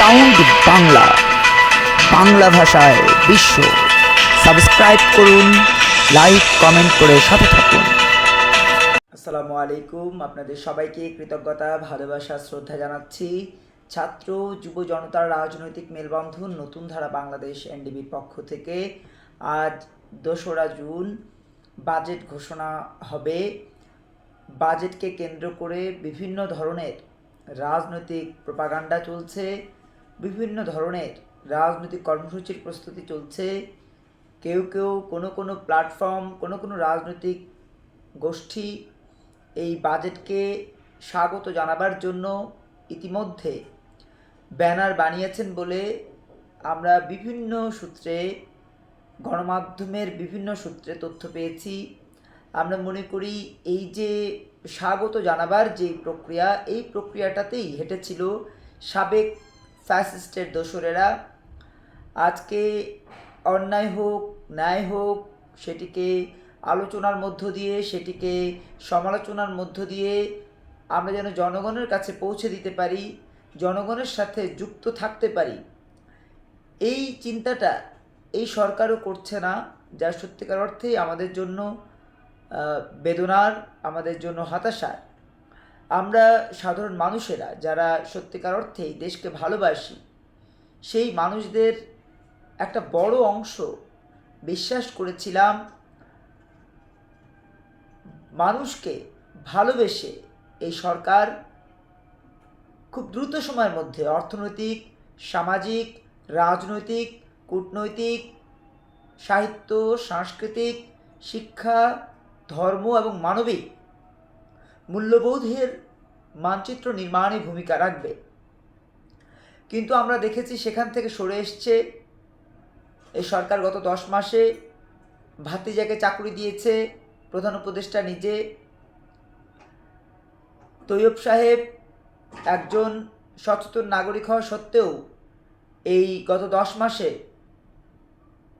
Sound Bangla Bangla ভাষায় বিশ্ব. Subscribe করুন লাইক কমেন্ট করে সাথে থাকুন। আসসালামু আলাইকুম, আপনাদের সবাইকে কৃতজ্ঞতা, ভালোবাসা, শ্রদ্ধা জানাচ্ছি। ছাত্র, যুব জনতার রাজনৈতিক মেলবন্ধন, নতুন ধারা বাংলাদেশ এনডিবির পক্ষ থেকে। আজ দোসরা জুন, বাজেট ঘোষণা হবে। বাজেটকে কেন্দ্র করে বিভিন্ন ধরনের রাজনৈতিক প্রপাগান্ডা চলছে। বিভিন্ন ধরনের রাজনৈতিক কর্মসূচির প্রস্তুতি চলছে। কেউ কেউ কোনো কোনো প্ল্যাটফর্ম কোনো কোনো রাজনৈতিক গোষ্ঠী এই বাজেটকে স্বাগত জানাবার জন্য ইতিমধ্যে ব্যানার বানিয়েছেন বলে আমরা বিভিন্ন সূত্রে, গণমাধ্যমের বিভিন্ন সূত্রে তথ্য পেয়েছি। আমরা মনে করি এই যে স্বাগত জানাবার যে প্রক্রিয়া, এই প্রক্রিয়াটাতেই হেঁটেছিল সাবেক ফ্যাসিস্টের দোসরেরা। আজকে অন্যায় হোক, ন্যায় হোক, সেটিকে আলোচনার মধ্য দিয়ে, সেটিকে সমালোচনার মধ্য দিয়ে আমরা যেন জনগণের কাছে পৌঁছে দিতে পারি, জনগণের সাথে যুক্ত থাকতে পারি। এই চিন্তাটা এই সরকারও করছে না যা সত্যিকার অর্থেই আমাদের জন্য বেদনার, আমাদের জন্য হতাশার। আমরা সাধারণ মানুষেরা যারা সত্যিকার অর্থেই দেশকে ভালোবাসি, সেই মানুষদের একটা বড় অংশ বিশ্বাস করেছিলাম মানুষকে ভালোবেসে এই সরকার খুব দ্রুত সময়ের মধ্যে অর্থনৈতিক, সামাজিক, রাজনৈতিক, কূটনৈতিক, সাহিত্য, সাংস্কৃতিক, শিক্ষা, ধর্ম এবং মানবিক মূল্যবোধের মানচিত্র নির্মাণে ভূমিকা রাখবে। কিন্তু আমরা দেখেছি সেখান থেকে সরে এসছে, এই সরকার গত দশ মাসে ভাতিজাকে চাকরি দিয়েছে, প্রধান উপদেষ্টা নিজে। তৈয়ব সাহেব একজন সচেতন নাগরিক হওয়া সত্ত্বেও এই গত দশ মাসে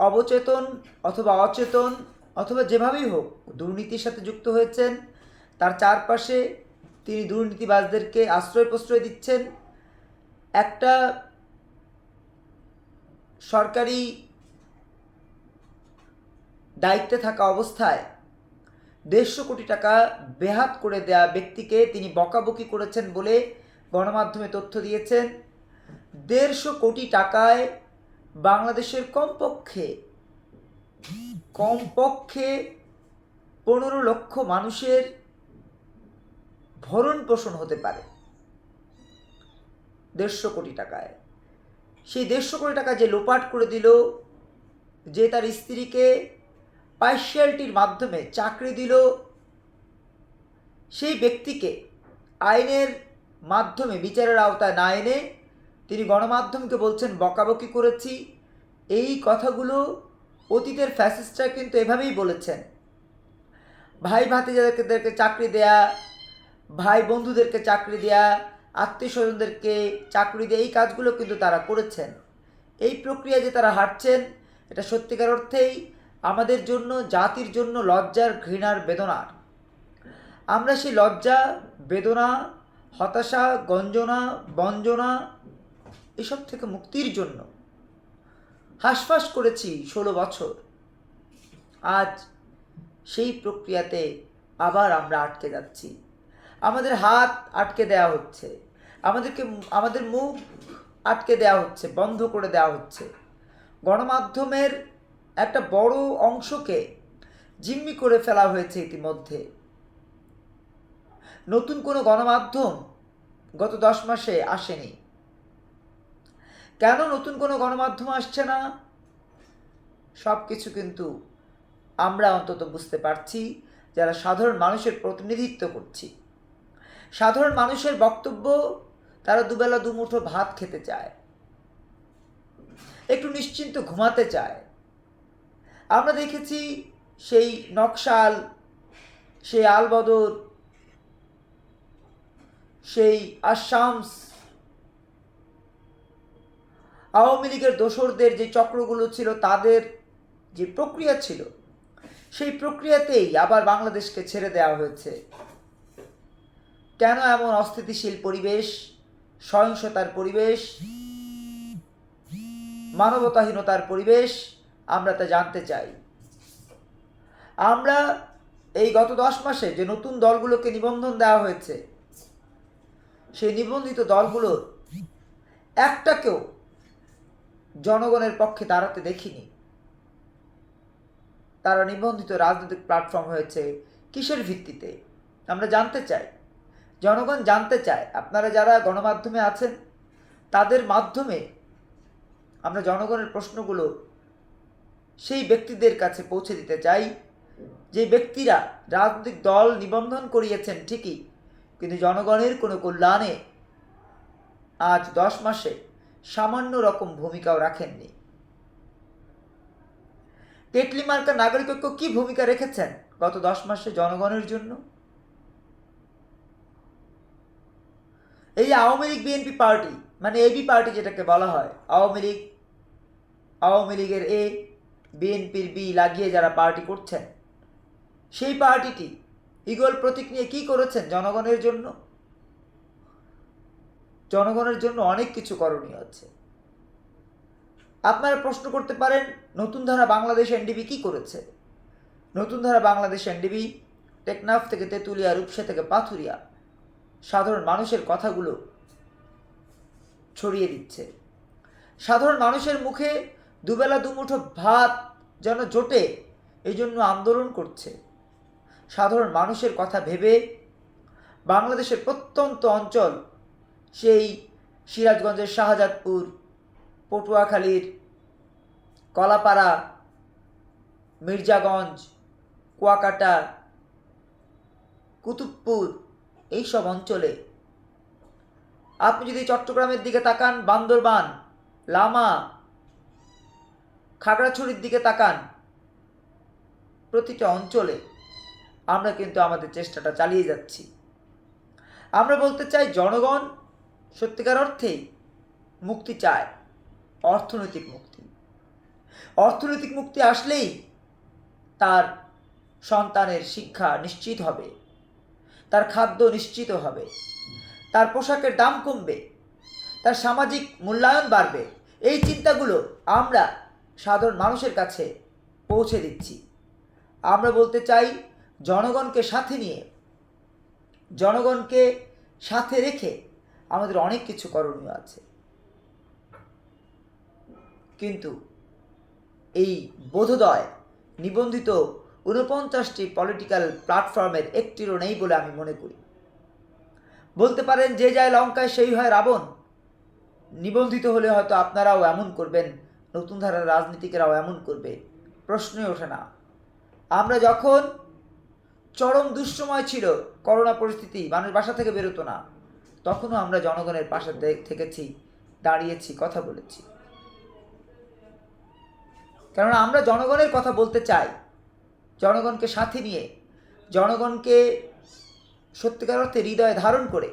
অবচেতন অথবা অচেতন অথবা যেভাবেই হোক দুর্নীতির সাথে যুক্ত হয়েছেন তার চারপাশে তিনি দুর্নীতিবাজদেরকে আশ্রয় প্রশ্রয় দিচ্ছেন। একটা সরকারি দায়িত্বে থাকা অবস্থায় দেড়শো কোটি টাকা বেহাত করে দেয়া ব্যক্তিকে তিনি বকাবকি করেছেন বলে গণমাধ্যমে তথ্য দিয়েছেন। দেড়শো কোটি টাকায় বাংলাদেশের কমপক্ষে কমপক্ষে পনেরো লক্ষ মানুষের ভরণ পোষণ হতে পারে। দেড়শো কোটি টাকায়। সেই দেড়শো কোটি টাকা যে লোপাট করে দিল, যে তার স্ত্রীকে পার্সিয়ালিটির মাধ্যমে চাকরি দিল, সেই ব্যক্তিকে আইনের মাধ্যমে বিচারের আওতায় না এনে তিনি গণমাধ্যমকে বলছেন, বকাবকি করেছি। এই কথাগুলো অতীতের ফ্যাসিস্টরা কিন্তু এভাবেই বলেছেন। ভাই ভাতিজাদেরকে চাকরি দেয়া ভাই বন্ধুদেরকে চাকরি দেয়া, আত্মীয় স্বজনদেরকে চাকরি দেয়া, এই কাজগুলো কিন্তু তারা করেছেন। এই প্রক্রিয়া যে তারা হাঁটছেন, এটা সত্যিকার অর্থেই আমাদের জন্য, জাতির জন্য লজ্জার, ঘৃণার বেদনার আমরা সেই লজ্জা, বেদনা, হতাশা, গঞ্জনা, বঞ্জনা, এসব থেকে মুক্তির জন্য হাসফাস করেছি ষোলো বছর। আজ সেই প্রক্রিয়াতে আবার আমরা আটকে যাচ্ছি। আমাদের হাত আটকে দেওয়া হচ্ছে। আমাদেরকে আমাদের মুখ আটকে দেওয়া হচ্ছে, বন্ধ করে দেওয়া হচ্ছে। গণমাধ্যমের একটা বড় অংশকে জিম্মি করে ফেলা হয়েছে ইতিমধ্যে। নতুন কোনো গণমাধ্যম গত দশ মাসে আসেনি। কেন নতুন কোনো গণমাধ্যম আসছে না? সব কিছু কিন্তু আমরা অন্তত বুঝতে পারছি, যারা সাধারণ মানুষের প্রতিনিধিত্ব করছি। সাধারণ মানুষের বক্তব্য তারা দুবেলা দুমুঠো ভাত খেতে চায়। একটু নিশ্চিন্ত ঘুমাতে চায়। আমরা দেখেছি সেই নকশাল, সেই আলবদর, সেই আসামস আওয়ামী লীগের দোসরদের যে চক্রগুলো ছিল, তাদের যে প্রক্রিয়া ছিল, সেই প্রক্রিয়াতেই আবার বাংলাদেশকে ছেড়ে দেওয়া হয়েছে। কেন এমন অস্থিতিশীল পরিবেশ, সহিংসতার পরিবেশ, মানবতাহীনতার পরিবেশ আমরা তা জানতে চাই। আমরা এই গত দশ মাসে যে নতুন দলগুলোকে নিবন্ধন দেওয়া হয়েছে, সেই নিবন্ধিত দলগুলোর একটাকেও জনগণের পক্ষে দাঁড়াতে দেখিনি। তারা নিবন্ধিত রাজনৈতিক প্ল্যাটফর্ম হয়েছে, কিসের ভিত্তিতে? আমরা জানতে চাই। জনগণ জানতে চায়, আপনারা যারা গণমাধ্যমে আছেন, তাদের মাধ্যমে আমরা জনগণের প্রশ্নগুলো সেই ব্যক্তিদের কাছে পৌঁছে দিতে চাই। যে ব্যক্তিরা রাজনৈতিক দল নিবন্ধন করিয়েছেন ঠিকই, কিন্তু জনগণের কোনো কল্যাণে আজ দশ মাসে সামান্য রকম ভূমিকাও রাখেননি। টেটলি মার্কা নাগরিক ঐক্য কি ভূমিকা রেখেছেন গত দশ মাসে জনগণের জন্য? এই আওয়ামী লীগ বিএনপি পার্টি মানে এবি পার্টি যেটাকে বলা হয়, আওয়ামী লীগ, আওয়ামী লীগের এ, বিএনপির বি লাগিয়ে যারা পার্টি করছেন, সেই পার্টিটি ইগল প্রতীক নিয়ে কী করেছেন জনগণের জন্য? জনগণের জন্য অনেক কিছু করণীয় আছে। আপনারা প্রশ্ন করতে পারেন, নতুন ধারা বাংলাদেশ এনডিবি কি করেছে? নতুন ধারা বাংলাদেশ এনডিবি, টেকনাফ থেকে তেঁতুলিয়া, রূপসা থেকে পাথুরিয়া সাধারণ মানুষের কথাগুলো ছড়িয়ে দিচ্ছে। সাধারণ মানুষের মুখে দুবেলা দুমুঠো ভাত যেন জোটে এই জন্য আন্দোলন করছে। সাধারণ মানুষের কথা ভেবে বাংলাদেশের প্রত্যন্ত অঞ্চল, সেই সিরাজগঞ্জের শাহজাদপুর, পটুয়াখালীর কলাপাড়া, মির্জাগঞ্জ, কুয়াকাটা, কুতুবপুর এইসব অঞ্চলে। আপনি যদি চট্টগ্রামের দিকে তাকান, বান্দরবান, লামা, খাগড়াছড়ির দিকে তাকান, প্রতিটা অঞ্চলে আমরা কিন্তু আমাদের চেষ্টাটা চালিয়ে যাচ্ছি। আমরা বলতে চাই, জনগণ সত্যিকার অর্থেই মুক্তি চায়, অর্থনৈতিক মুক্তি। অর্থনৈতিক মুক্তি আসলেই তার সন্তানের শিক্ষা নিশ্চিত হবে। তার খাদ্য নিশ্চিত হবে। তার পোশাকের দাম কমবে। তার সামাজিক মূল্যায়ন বাড়বে। এই চিন্তাগুলো আমরা সাধারণ মানুষের কাছে পৌঁছে দিচ্ছি। আমরা বলতে চাই, জনগণকে সাথে নিয়ে, জনগণকে সাথে রেখে আমাদের অনেক কিছু করণীয় আছে। কিন্তু এই বোধোদয় নিবন্ধিত ঊনপঞ্চাশটি পলিটিক্যাল প্ল্যাটফর্মের একটিরও নেই বলে আমি মনে করি। বলতে পারেন, যে যায় লঙ্কায় সেই হয় রাবণ। নিবন্ধিত হলে হয়তো আপনারাও এমন করবেন, নতুন ধারার রাজনীতিকেরাও এমন করবে। প্রশ্নই ওঠে না। আমরা যখন চরম দুঃসময় ছিল, করোনা পরিস্থিতি মানুষ বাসা থেকে বেরোতো না, তখনও আমরা জনগণের পাশে থেকেছি, দাঁড়িয়েছি, কথা বলেছি। কেননা আমরা জনগণের কথা বলতে চাই। জনগণকে সাথে নিয়ে, জনগণকে সত্যিকার অর্থে হৃদয়ে ধারণ করে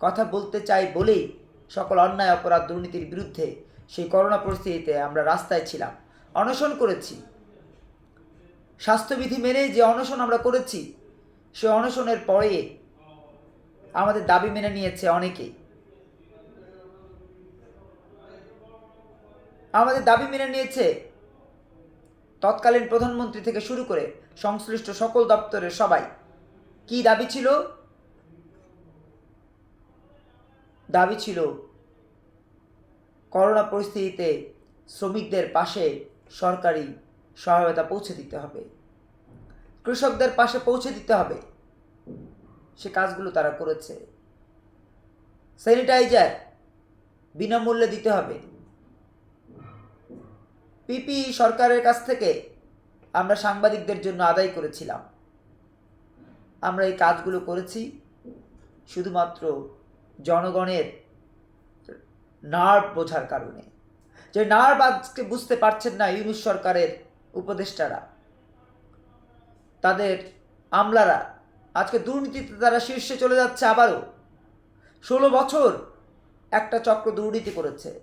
কথা বলতে চাই বলেই সকল অন্যায়, অপরাধ, দুর্নীতির বিরুদ্ধে সেই করোনা পরিস্থিতিতে আমরা রাস্তায় ছিলাম। অনশন করেছি। স্বাস্থ্যবিধি মেনে যে অনশন আমরা করেছি, সে অনশনের পরে আমাদের দাবি মেনে নিয়েছে অনেকেই আমাদের দাবি মেনে নিয়েছে তৎকালীন প্রধানমন্ত্রী থেকে শুরু করে সংশ্লিষ্ট সকল দপ্তরের সবাই। কি দাবি ছিল? দাবি ছিল, করোনা পরিস্থিতিতে শ্রমিকদের পাশে সরকারি সহায়তা পৌঁছে দিতে হবে। কৃষকদের পাশে পৌঁছে দিতে হবে। সে কাজগুলো তারা করেছে। স্যানিটাইজার বিনামূল্যে দিতে হবে। পিপি সরকারের কাছ থেকে আমরা সাংবাদিকদের জন্য আদায় করেছিলাম। আমরা এই কাজগুলো করেছি। শুধুমাত্র জনগণের নার্ভ বোঝার কারণে। যে নার্ভ আজকে বুঝতে পারছেন না ইউনুস সরকারের উপদেষ্টারা। তাদের আমলারা। আজকে দুর্নীতিতে তারা শীর্ষে চলে যাচ্ছে আবারও। ষোলো বছর একটা চক্র দুর্নীতি করেছে।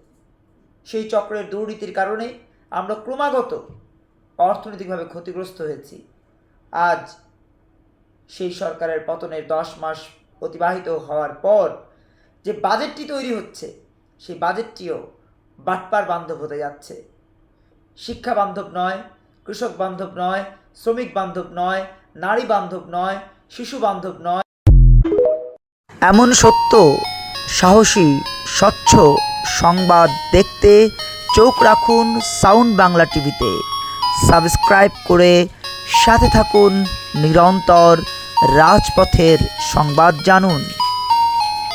সেই চক্রের দুর্নীতির কারণে আমরা ক্রমাগত অর্থনৈতিকভাবে ক্ষতিগ্রস্ত হয়েছি। আজ সেই সরকারের পতনের দশ মাস অতিবাহিত হওয়ার পর যে বাজেটটি তৈরি হচ্ছে, সেই বাজেটটিও বাটপার বান্ধব হতে যাচ্ছে। শিক্ষা বান্ধব নয়, কৃষক বান্ধব নয়, শ্রমিক বান্ধব নয়, নারী বান্ধব নয়, শিশু বান্ধব নয়। এমন সত্য, সাহসী, স্বচ্ছ সংবাদ দেখতে চোখ রাখুন সাউন্ড বাংলা টিভিতে। সাবস্ক্রাইব করে সাথে থাকুন নিরন্তর রাজপথের সংবাদ জানুন।